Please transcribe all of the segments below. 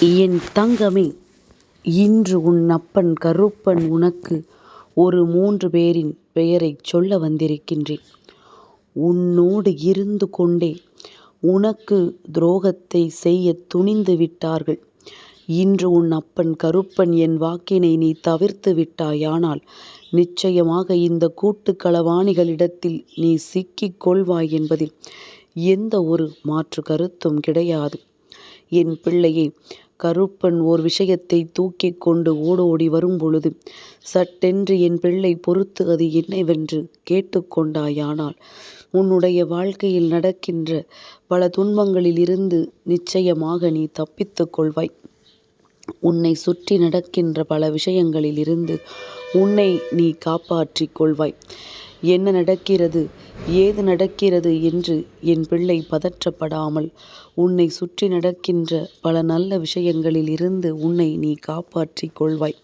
என் தங்கமே இன்று உன் அப்பன் கருப்பன் உனக்கு ஒரு மூன்று பேரின் பெயரைச் சொல்ல வந்திருக்கின்றேன். உன்னோடு இருந்து கொண்டே உனக்கு துரோகத்தை செய்ய துணிந்து விட்டார்கள். இன்று உன் அப்பன் கருப்பன் என் வாக்கினை நீ தவிர்த்து விட்டாயானால் நிச்சயமாக இந்த கூட்டு களவாணிகளிடத்தில் நீ சிக்கிக் கொள்வாய் என்பதில் எந்த ஒரு மாற்று கருத்தும் கிடையாது. என் பிள்ளையை கருப்பன் ஓர் விஷயத்தைத் தூக்கிக் கொண்டு ஓடோடி வரும்பொழுது சட்டென்று என் பிள்ளை பொறுத்து அது என்னவென்று கேட்டுக் கொண்டாயானால் உன்னுடைய வாழ்க்கையில் நடக்கின்ற பல துன்பங்களிலிருந்து நிச்சயமாக நீ தப்பித்துக் கொள்வாய். உன்னை சுற்றி நடக்கின்ற பல விஷயங்களிலிருந்து உன்னை நீ காப்பாற்றிக் கொள்வாய். என்ன நடக்கிறது ஏது நடக்கிறது என்று என் பிள்ளை பதற்றப்படாமல் உன்னை சுற்றி நடக்கின்ற பல நல்ல விஷயங்களில் இருந்து உன்னை நீ காப்பாற்றிக் கொள்வாய்.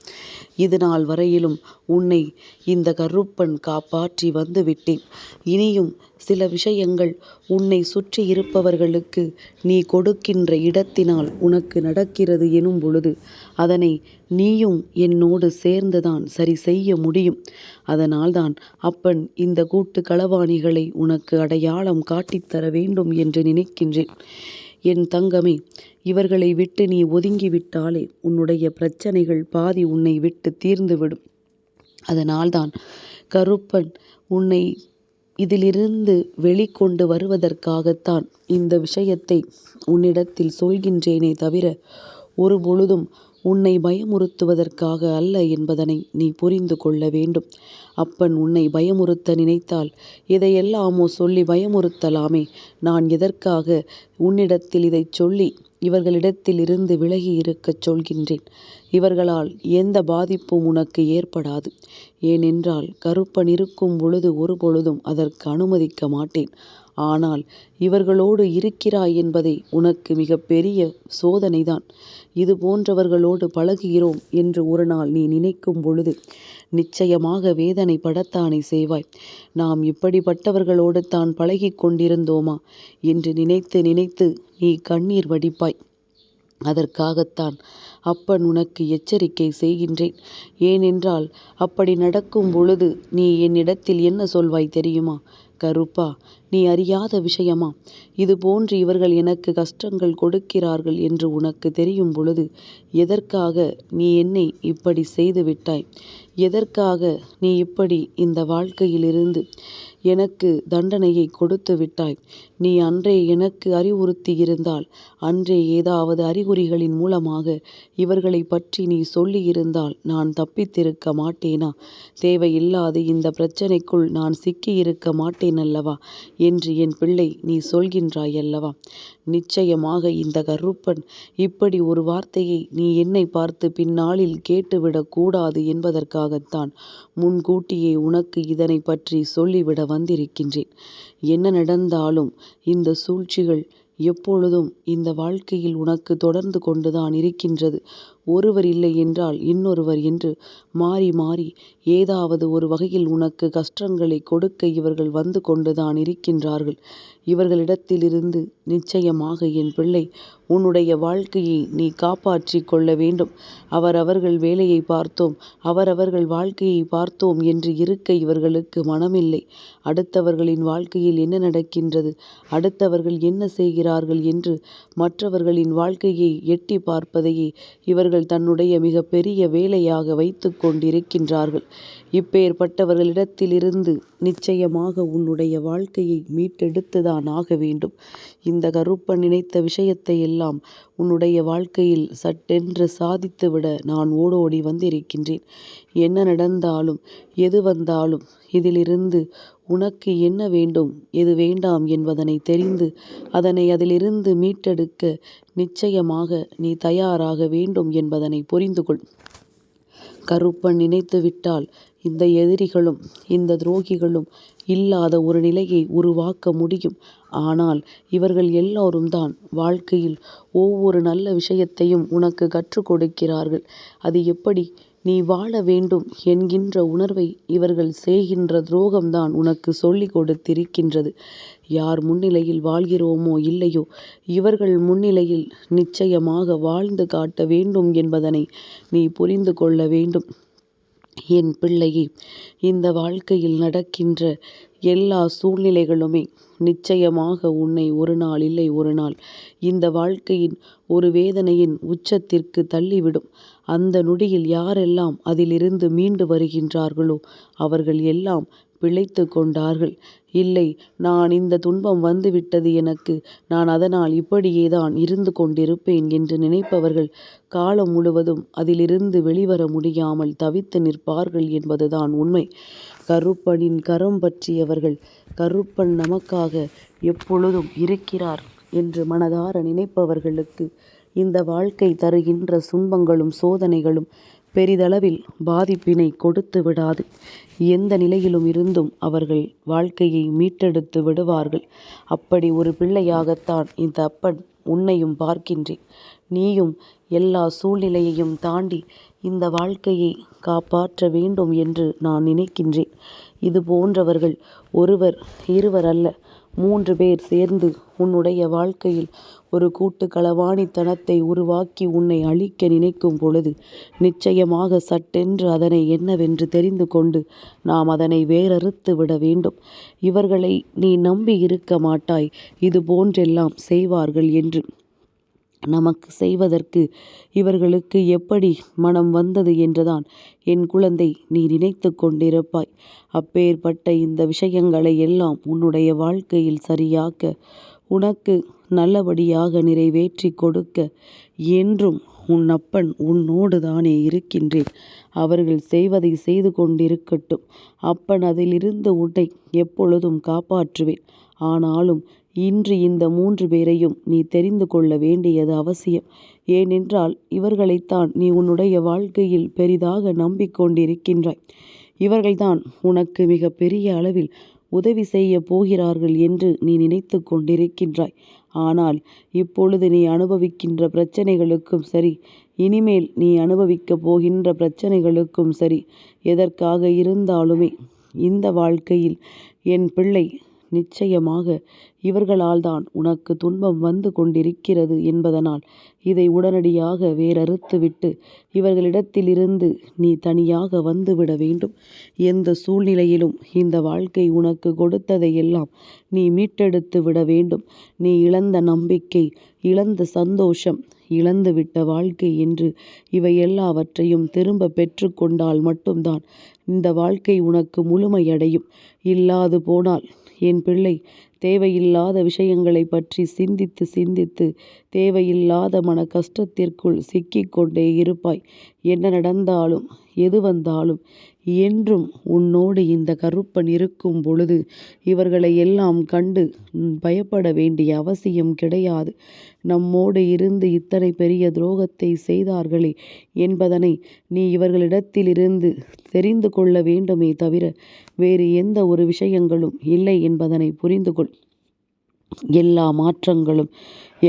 இதுநாள் வரையிலும் உன்னை இந்த கருப்பன் காப்பாற்றி வந்துவிட்டேன். இனியும் சில விஷயங்கள் உன்னை சுற்றி இருப்பவர்களுக்கு நீ கொடுக்கின்ற இடத்தினால் உனக்கு நடக்கிறது எனும் பொழுது அதனை நீயும் என்னோடு சேர்ந்துதான் சரி செய்ய முடியும். அதனால்தான் அப்பன் இந்த கூட்டு களவாணிகள் உனக்கு அடையாளம் காட்டித் தர வேண்டும் என்று நினைக்கின்றேன். என் தங்கமே இவர்களை விட்டு நீ ஒதுங்கிவிட்டாலே உன்னுடைய பிரச்சனைகள் பாதி உன்னை விட்டு தீர்ந்துவிடும். அதனால்தான் கருப்பன் உன்னை இதிலிருந்து வெளிக்கொண்டு வருவதற்காகத்தான் இந்த விஷயத்தை உன்னிடத்தில் சொல்கின்றேனே தவிர ஒருபொழுதும் உன்னை பயமுறுத்துவதற்காக அல்ல என்பதனை நீ புரிந்து கொள்ள வேண்டும். அப்பன் உன்னை பயமுறுத்த நினைத்தால் இதையெல்லாமோ சொல்லி பயமுறுத்தலாமே. நான் எதற்காக உன்னிடத்தில் இதைச் சொல்லி இவர்களிடத்தில் இருந்து விலகி இருக்கச் சொல்கின்றேன். இவர்களால் எந்த பாதிப்பும் உனக்கு ஏற்படாது. ஏனென்றால் கருப்பன் இருக்கும் பொழுது ஒருபொழுதும் அதற்கு அனுமதிக்க மாட்டேன். ஆனால் இவர்களோடு இருக்கிறாய் என்பதே உனக்கு மிகப்பெரிய சோதனைதான். இது போன்றவர்களோடு பழகுகிறோம் என்று ஒரு நாள் நீ நினைக்கும் பொழுது நிச்சயமாக வேதனை படத்தானே செய்வாய். நாம் இப்படிப்பட்டவர்களோடு தான் பழகிக் கொண்டிருந்தோமா என்று நினைத்து நினைத்து நீ கண்ணீர் வடிப்பாய். அதற்காகத்தான் அப்பன் உனக்கு எச்சரிக்கை செய்கின்றேன். ஏனென்றால் அப்படி நடக்கும் பொழுது நீ என்னிடத்தில் என்ன சொல்வாய் தெரியுமா? கருப்பா நீ அறியாத விஷயமா? இதுபோன்று இவர்கள் எனக்கு கஷ்டங்கள் கொடுக்கிறார்கள் என்று உனக்குத் தெரியும் பொழுது எதற்காக நீ என்னை இப்படி செய்து விட்டாய்? எதற்காக நீ இப்படி இந்த வாழ்க்கையிலிருந்து எனக்கு தண்டனையைக் கொடுத்து விட்டாய்? நீ அன்றே எனக்கு அறிவுறுத்தியிருந்தால் அன்றே ஏதாவது அறிகுறிகளின் மூலமாக இவர்களைப் பற்றி நீ சொல்லியிருந்தால் நான் தப்பித்திருக்க மாட்டேனா? தேவையில்லாத இந்தப் பிரச்சனைக்குள் நான் சிக்கியிருக்க மாட்டேனல்லவா என்று என் பிள்ளை நீ சொல்கின்றாய் அல்லவா? நிச்சயமாக இந்த கருப்பன் இப்படி ஒரு வார்த்தையை நீ என்னை பார்த்து பின்னாளில் கேட்டுவிடக் கூடாது என்பதற்காகத்தான் முன்கூட்டியே உனக்கு இதனை பற்றி சொல்லிவிட வந்திருக்கின்றேன். என்ன நடந்தாலும் இந்த சூழ்ச்சிகள் எப்பொழுதும் இந்த வாழ்க்கையில் உனக்கு தொடர்ந்து கொண்டுதான் இருக்கின்றது. ஒருவர் இல்லை என்றால் இன்னொருவர் என்று மாறி மாறி ஏதாவது ஒரு வகையில் உனக்கு கஷ்டங்களை கொடுக்க இவர்கள் வந்து கொண்டுதான் இருக்கின்றார்கள். இவர்களிடத்திலிருந்து நிச்சயமாக என் பிள்ளை உன்னுடைய வாழ்க்கையை நீ காப்பாற்றிக் கொள்ள வேண்டும். அவரவர்கள் வேலையை பார்த்தோம் அவரவர்கள் வாழ்க்கையை பார்த்தோம் என்று இருக்க இவர்களுக்கு மனமில்லை. அடுத்தவர்களின் வாழ்க்கையில் என்ன நடக்கின்றது அடுத்தவர்கள் என்ன செய்கிறார்கள் என்று மற்றவர்களின் வாழ்க்கையை எட்டி பார்ப்பதையே இவர்கள் தன்னுடைய மிகப் பெரிய வேலையாக வைத்துக் கொண்டிருக்கின்றார்கள். இப்பேற்பட்டவர்களிடத்திலிருந்து நிச்சயமாக உன்னுடைய வாழ்க்கையை மீட்டெடுத்துதான் ஆக வேண்டும். இந்த கருப்பன் நினைத்த விஷயத்தை எல்லாம் உன்னுடைய வாழ்க்கையில் சட்டென்று சாதித்துவிட நான் ஓடோடி வந்திருக்கின்றேன். என்ன நடந்தாலும் எது வந்தாலும் இதிலிருந்து உனக்கு என்ன வேண்டும் எது வேண்டாம் என்பதனை தெரிந்து அதனை அதிலிருந்து மீட்டெடுக்க நிச்சயமாக நீ தயாராக வேண்டும் என்பதனை புரிந்து கொள். கருப்பன் நினைத்துவிட்டால் இந்த எதிரிகளும் இந்த துரோகிகளும் இல்லாத ஒரு நிலையை உருவாக்க முடியும். ஆனால் இவர்கள் எல்லோரும்தான் வாழ்க்கையில் ஒவ்வொரு நல்ல விஷயத்தையும் உனக்கு கற்றுக் கொடுக்கிறார்கள். அது எப்படி நீ வாழ வேண்டும் என்கின்ற உணர்வை இவர்கள் செய்கின்ற துரோகம்தான் உனக்கு சொல்லிக் கொடுத்திருக்கின்றது. யார் முன்னிலையில் வாழ்கிறோமோ இல்லையோ இவர்கள் முன்னிலையில் நிச்சயமாக வாழ்ந்து காட்ட வேண்டும் என்பதனை நீ புரிந்து கொள்ள வேண்டும் என் பிள்ளையே இந்த வாழ்க்கையில் நடக்கின்ற எல்லா சூழ்நிலைகளுமே நிச்சயமாக உன்னை ஒரு நாள் இல்லை ஒரு நாள். இந்த வாழ்க்கையின் ஒரு வேதனையின் உச்சத்திற்கு தள்ளிவிடும். அந்த நொடியில் யாரெல்லாம் அதிலிருந்து மீண்டு வருகின்றார்களோ அவர்கள் எல்லாம் பிழைத்து கொண்டார்கள். இல்லை நான் இந்த துன்பம் வந்துவிட்டது எனக்கு. நான் அதனால் இப்படியேதான் இருந்து கொண்டிருப்பேன் என்று நினைப்பவர்கள் காலம் முழுவதும் அதிலிருந்து வெளிவர முடியாமல் தவித்து நிற்பார்கள் என்பதுதான் உண்மை. கருப்பனின் கரம் பற்றியவர்கள் கருப்பன் நமக்காக எப்பொழுதும் இருக்கிறார் என்று மனதார நினைப்பவர்களுக்கு இந்த வாழ்க்கை தருகின்ற துன்பங்களும் சோதனைகளும் பெரிதளவில் பாதிப்பினை கொடுத்து விடாது. எந்த நிலையிலும் இருந்தும் அவர்கள் வாழ்க்கையை மீட்டெடுத்து விடுவார்கள். அப்படி ஒரு பிள்ளையாகத்தான் இந்த அப்பன் உன்னையும் பார்க்கின்றேன். நீயும் எல்லா சூழ்நிலையையும் தாண்டி இந்த வாழ்க்கையை காப்பாற்ற வேண்டும் என்று நான் நினைக்கின்றேன். இது போன்றவர்கள் ஒருவர் இருவர் அல்ல மூன்று பேர் சேர்ந்து உன்னுடைய வாழ்க்கையில் ஒரு கூட்டு களவாணித்தனத்தை உருவாக்கி உன்னை அழிக்க நினைக்கும் பொழுது நிச்சயமாக சட்டென்று அதனை என்னவென்று தெரிந்து கொண்டு நாம் அதனை வேறறுத்து விட வேண்டும். இவர்களை நீ நம்பி இருக்க மாட்டாய். இது போன்றெல்லாம் செய்வார்கள் என்று நமக்கு செய்வதற்கு இவர்களுக்கு எப்படி மனம் வந்தது என்றுதான் என் குழந்தை நீ நினைத்து கொண்டிருப்பாய். அப்பேற்பட்ட இந்த விஷயங்களை எல்லாம் உன்னுடைய வாழ்க்கையில் சரியாக்க உனக்கு நல்லபடியாக நிறைவேற்றி கொடுக்க என்றும் உன் அப்பன் உன்னோடு தானே இருக்கின்றேன். அவர்கள் செய்வதை செய்து கொண்டிருக்கட்டும். அப்பன் அதிலிருந்து உன்னை எப்பொழுதும் காப்பாற்றுவேன். ஆனாலும் இன்று இந்த மூன்று பேரையும் நீ தெரிந்து கொள்ள வேண்டியது அவசியம். ஏனென்றால் இவர்களைத்தான் நீ உன்னுடைய வாழ்க்கையில் பெரிதாக நம்பிக்கொண்டிருக்கின்றாய். இவர்கள்தான் உனக்கு மிக பெரிய அளவில் உதவி செய்ய போகிறார்கள் என்று நீ நினைத்து கொண்டிருக்கின்றாய். ஆனால் இப்பொழுது நீ அனுபவிக்கின்ற பிரச்சனைகளுக்கும் சரி இனிமேல் நீ அனுபவிக்கப் போகின்ற பிரச்சனைகளுக்கும் சரி எதற்காக இருந்தாலுமே இந்த வாழ்க்கையில் என் பிள்ளை நிச்சயமாக இவர்களால் தான் உனக்கு துன்பம் வந்து கொண்டிருக்கிறது என்பதனால் இதை உடனடியாக வேறறுத்துவிட்டு இவர்களிடத்திலிருந்து நீ தனியாக வந்துவிட வேண்டும். எந்த சூழ்நிலையிலும் இந்த வாழ்க்கை உனக்கு கொடுத்ததையெல்லாம் நீ மீட்டெடுத்து விட வேண்டும். நீ இழந்த நம்பிக்கை இழந்த சந்தோஷம் இழந்துவிட்ட வாழ்க்கை என்று இவை எல்லாவற்றையும் திரும்ப பெற்றுக்கொண்டால் மட்டும்தான் இந்த வாழ்க்கை உனக்கு முழுமையடையும். இல்லாது போனால் என் பிள்ளை தேவையில்லாத விஷயங்களை பற்றி சிந்தித்து சிந்தித்து தேவையில்லாத மன கஷ்டத்திற்குள் சிக்கிக்கொண்டே இருப்பாய். என்ன நடந்தாலும் எது வந்தாலும் என்றும் உன்னோடு இந்த கருப்பன் இருக்கும் பொழுது இவர்களை எல்லாம் கண்டு பயப்பட வேண்டிய அவசியம் கிடையாது. நம்மோடு இருந்து இத்தனை பெரிய துரோகத்தை செய்தார்களே என்பதனை நீ இவர்களிடத்திலிருந்து தெரிந்து கொள்ள வேண்டுமே தவிர வேறு எந்த ஒரு விஷயங்களும் இல்லை என்பதனை புரிந்து கொள் எல்லா மாற்றங்களும்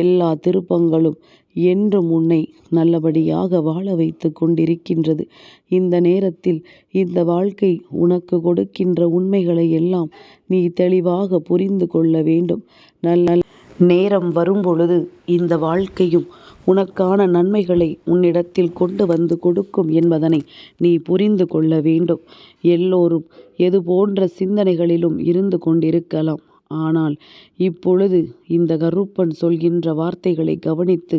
எல்லா திருப்பங்களும் என்றும் உன்னை நல்லபடியாக வாழ வைத்து கொண்டிருக்கின்றது. இந்த நேரத்தில் இந்த வாழ்க்கை உனக்கு கொடுக்கின்ற உண்மைகளை எல்லாம் நீ தெளிவாக புரிந்து கொள்ள வேண்டும். நல்ல நேரம் வரும்பொழுது இந்த வாழ்க்கையும் உனக்கான நன்மைகளை உன்னிடத்தில் கொண்டு வந்து கொடுக்கும் என்பதனை நீ புரிந்து கொள்ள வேண்டும். எல்லோரும் எது போன்ற சிந்தனைகளிலும் இருந்து கொண்டிருக்கலாம். ஆனால் இப்பொழுது இந்த கருப்பன் சொல்கின்ற வார்த்தைகளை கவனித்து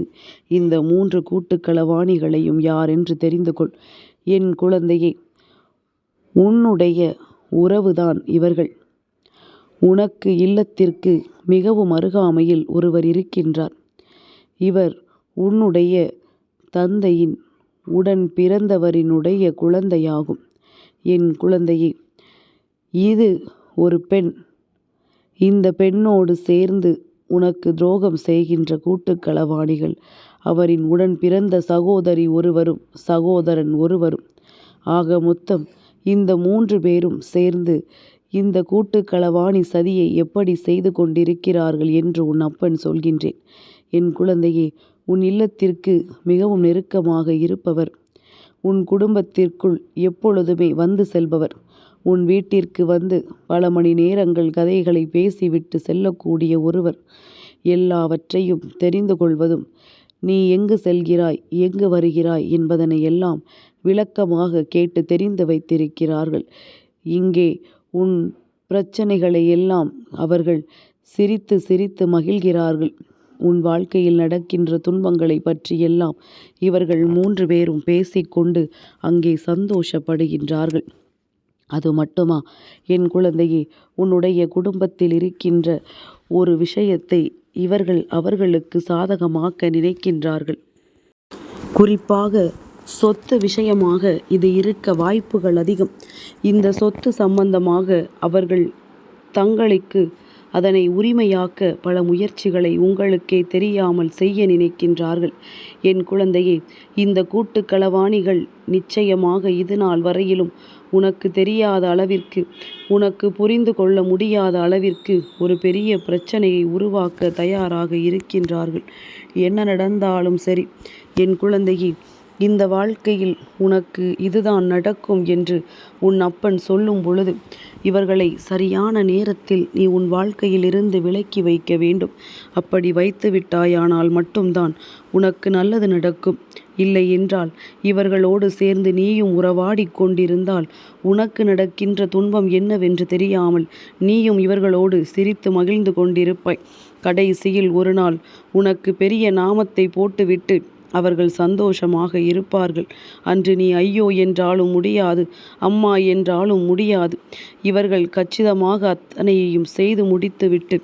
இந்த மூன்று கூட்டுக்களவாணிகளையும் யார் என்று தெரிந்து கொள். என் குழந்தையே உன்னுடைய உறவுதான் இவர்கள். உனக்கு இல்லத்திற்கு மிகவும் அருகாமையில் ஒருவர் இருக்கின்றார். இவர் உன்னுடைய தந்தையின் உடன் பிறந்தவரினுடைய குழந்தையாகும். என் குழந்தையே இது ஒரு பெண். இந்த பெண்ணோடு சேர்ந்து உனக்கு துரோகம் செய்கின்ற கூட்டுக்களவாணிகள் அவரின் உடன் பிறந்த சகோதரி ஒருவரும் சகோதரன் ஒருவரும். ஆக மொத்தம் இந்த மூன்று பேரும் சேர்ந்து இந்த கூட்டுக்களவாணி சதியை எப்படி செய்து கொண்டிருக்கிறார்கள் என்று உன் அப்பன் சொல்கின்றேன். என் குழந்தையே உன் இல்லத்திற்கு மிகவும் நெருக்கமாக இருப்பவர். உன் குடும்பத்திற்குள் எப்பொழுதுமே வந்து செல்பவர். உன் வீட்டிற்கு வந்து பல மணி நேரங்கள் கதைகளை பேசிவிட்டு செல்லக்கூடிய ஒருவர். எல்லாவற்றையும் தெரிந்து கொள்வதும் நீ எங்கு செல்கிறாய் எங்கு வருகிறாய் என்பதனை எல்லாம் விளக்கமாக கேட்டு தெரிந்து வைத்திருக்கிறார்கள். இங்கே உன் பிரச்சனைகளை எல்லாம் அவர்கள் சிரித்து சிரித்து மகிழ்கிறார்கள். உன் வாழ்க்கையில் நடக்கின்ற துன்பங்களை பற்றியெல்லாம் இவர்கள் மூன்று பேரும் பேசிக்கொண்டு அங்கே சந்தோஷப்படுகின்றார்கள். அது மட்டுமா? என் குழந்தையே உன்னுடைய குடும்பத்தில் இருக்கின்ற ஒரு விஷயத்தை இவர்கள் அவர்களுக்கு சாதகமாக்க நினைக்கின்றார்கள். குறிப்பாக சொத்து விஷயமாக இது இருக்க வாய்ப்புகள் அதிகம். இந்த சொத்து சம்பந்தமாக அவர்கள் தங்களுக்கு அதனை உரிமையாக்க பல முயற்சிகளை உங்களுக்கே தெரியாமல் செய்ய நினைக்கின்றார்கள். என் குழந்தையே இந்த கூட்டு களவாணிகள் நிச்சயமாக இது நாள் வரையிலும் உனக்கு தெரியாத அளவிற்கு உனக்கு புரிந்து கொள்ள முடியாத அளவிற்கு ஒரு பெரிய பிரச்சனையை உருவாக்க தயாராக இருக்கின்றார்கள். என்ன நடந்தாலும் சரி என் குழந்தையே இந்த வாழ்க்கையில் உனக்கு இதுதான் நடக்கும் என்று உன் அப்பன் சொல்லும் பொழுது இவர்களை சரியான நேரத்தில் நீ உன் வாழ்க்கையில் இருந்து விலக்கி வைக்க வேண்டும். அப்படி வைத்து விட்டாயானால் மட்டும்தான் உனக்கு நல்லது நடக்கும். இல்லை என்றால் இவர்களோடு சேர்ந்து நீயும் உறவாடி கொண்டிருந்தால் உனக்கு நடக்கின்ற துன்பம் என்னவென்று தெரியாமல் நீயும் இவர்களோடு சிரித்து மகிழ்ந்து கொண்டிருப்பாய். கடைசியில் ஒரு நாள் உனக்கு பெரிய நாமத்தை போட்டுவிட்டு அவர்கள் சந்தோஷமாக இருப்பார்கள். அன்று நீ ஐயோ என்றாலும் முடியாது அம்மா என்றாலும் முடியாது. இவர்கள் கச்சிதமாக அத்தனையையும் செய்து முடித்துவிட்டு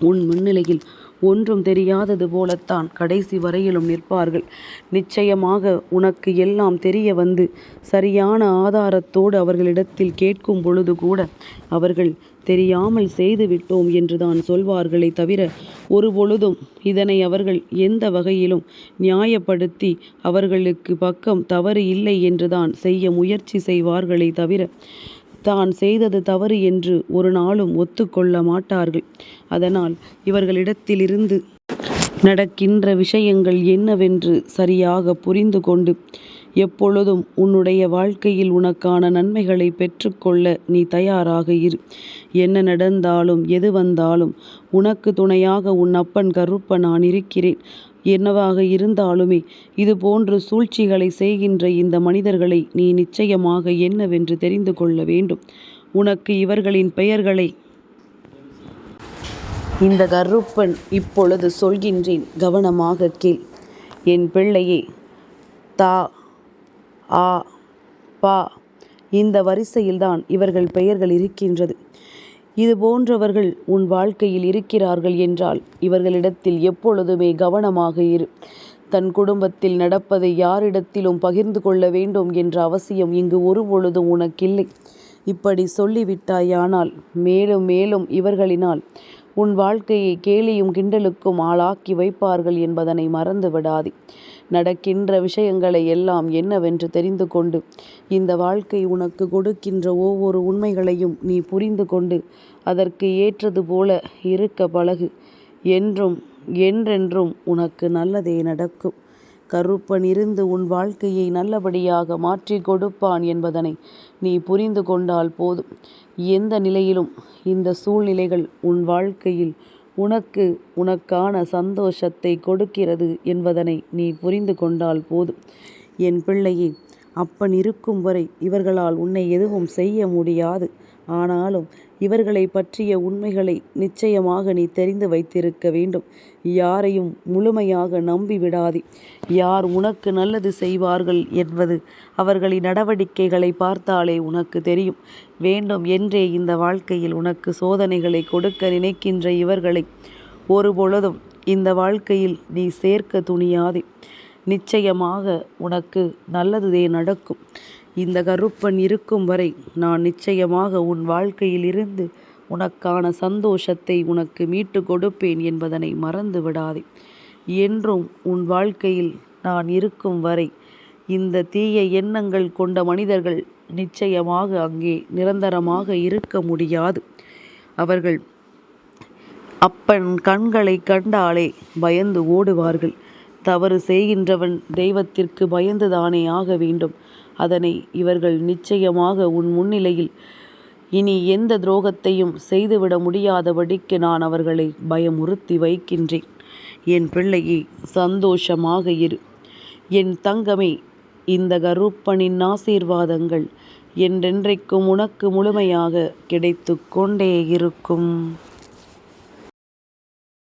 உன் முன்னிலையில் ஒன்றும் தெரியாதது போலத்தான் கடைசி வரையிலும் நிற்பார்கள். நிச்சயமாக உனக்கு எல்லாம் தெரிய வந்து சரியான ஆதாரத்தோடு அவர்களிடத்தில் கேட்கும் பொழுது கூட அவர்கள் தெரியாமல் செய்து விட்டோம் என்றுதான் சொல்வார்களே தவிர ஒருபொழுதும் இதனை அவர்கள் எந்த வகையிலும் நியாயப்படுத்தி அவர்களுக்கு பக்கம் தவறு இல்லை என்றுதான் செய்ய முயற்சி செய்வார்களே தவிர தான் செய்தது தவறு என்று ஒரு நாளும் ஒத்துக்கொள்ள மாட்டார்கள். அதனால் இவர்களிடத்திலிருந்து நடக்கின்ற விஷயங்கள் என்னவென்று சரியாக புரிந்து கொண்டு எப்பொழுதும் உன்னுடைய வாழ்க்கையில் உனக்கான நன்மைகளை பெற்றுக்கொள்ள நீ தயாராக இரு. என்ன நடந்தாலும் எது வந்தாலும் உனக்கு துணையாக உன் அப்பன் கருப்ப நான் இருக்கிறேன். என்னவாக இருந்தாலுமே இது போன்று சூழ்ச்சிகளை செய்கின்ற இந்த மனிதர்களை நீ நிச்சயமாக என்னவென்று தெரிந்து கொள்ள வேண்டும். உனக்கு இவர்களின் பெயர்களை இந்த கருப்பன் இப்பொழுது சொல்கின்றேன் கவனமாக கேள். என் பிள்ளையே தா ஆ பா இந்த வரிசையில்தான் இவர்கள் பெயர்கள் இருக்கின்றது. இது போன்றவர்கள் உன் வாழ்க்கையில் இருக்கிறார்கள் என்றால் இவர்களிடத்தில் எப்பொழுதுமே கவனமாக இரு. தன் குடும்பத்தில் நடப்பதை யாரிடத்திலும் பகிர்ந்து கொள்ள வேண்டும் என்ற அவசியம் இங்கு ஒரு பொழுதும் உனக்கில்லை. இப்படி சொல்லிவிட்டாயானால் மேலும் மேலும் இவர்களினால் உன் வாழ்க்கையை கேலியும் கிண்டலுக்கும் ஆளாக்கி வைப்பார்கள் என்பதனை மறந்து விடாதே நடக்கின்ற விஷயங்களை எல்லாம் என்னவென்று தெரிந்து கொண்டு இந்த வாழ்க்கை உனக்கு கொடுக்கின்ற ஒவ்வொரு உண்மைகளையும் நீ புரிந்து கொண்டு அதற்கு ஏற்றது போல இருக்க பழகு. என்றும் என்றென்றும் உனக்கு நல்லதே நடக்கும். கருப்பன் இருந்து உன் வாழ்க்கையை நல்லபடியாக மாற்றி கொடுப்பான் என்பதனை நீ புரிந்து கொண்டால் போதும். எந்த நிலையிலும் இந்த சூழ்நிலைகள் உன் வாழ்க்கையில் உனக்கு உனக்கான சந்தோஷத்தை கொடுக்கிறது என்பதனை நீ புரிந்து கொண்டால் போதும். என் பிள்ளையே அப்பன் இருக்கும் வரை இவர்களால் உன்னை எதுவும் செய்ய முடியாது. ஆனாலும் இவர்களை பற்றிய உண்மைகளை நிச்சயமாக நீ தெரிந்து வைத்திருக்க வேண்டும். யாரையும் முழுமையாக நம்பி விடாதே. யார் உனக்கு நல்லது செய்வார்கள் என்பது அவர்களின் நடவடிக்கைகளை பார்த்தாலே உனக்கு தெரியும். வேண்டும் என்றே இந்த வாழ்க்கையில் உனக்கு சோதனைகளை கொடுக்க நினைக்கின்ற இவர்களை ஒருபொழுதும் இந்த வாழ்க்கையில் நீ சேர்க்க துணியாதே. நிச்சயமாக உனக்கு நல்லதுதே நடக்கும். இந்த கருப்பன் இருக்கும் வரை நான் நிச்சயமாக உன் வாழ்க்கையில் இருந்து உனக்கான சந்தோஷத்தை உனக்கு மீட்டு கொடுப்பேன் என்பதனை மறந்து விடாதே. என்றும் உன் வாழ்க்கையில் நான் இருக்கும் வரை இந்த தீய எண்ணங்கள் கொண்ட மனிதர்கள் நிச்சயமாக அங்கே நிரந்தரமாக இருக்க முடியாது. அவர்கள் அப்பன் கண்களை கண்டாலே பயந்து ஓடுவார்கள். தவறு செய்கின்றவன் தெய்வத்திற்கு பயந்துதானே ஆக வேண்டும். அதனை இவர்கள் நிச்சயமாக உன் முன்னிலையில் இனி எந்த துரோகத்தையும் செய்துவிட முடியாதபடிக்கு நான் அவர்களை பயமுறுத்தி வைக்கின்றேன். என் பிள்ளையே சந்தோஷமாக இரு. என் தங்கமே இந்த கருப்பனின் ஆசீர்வாதங்கள் என்றென்றைக்கும் உனக்கு முழுமையாக கிடைத்து கொண்டே இருக்கும்.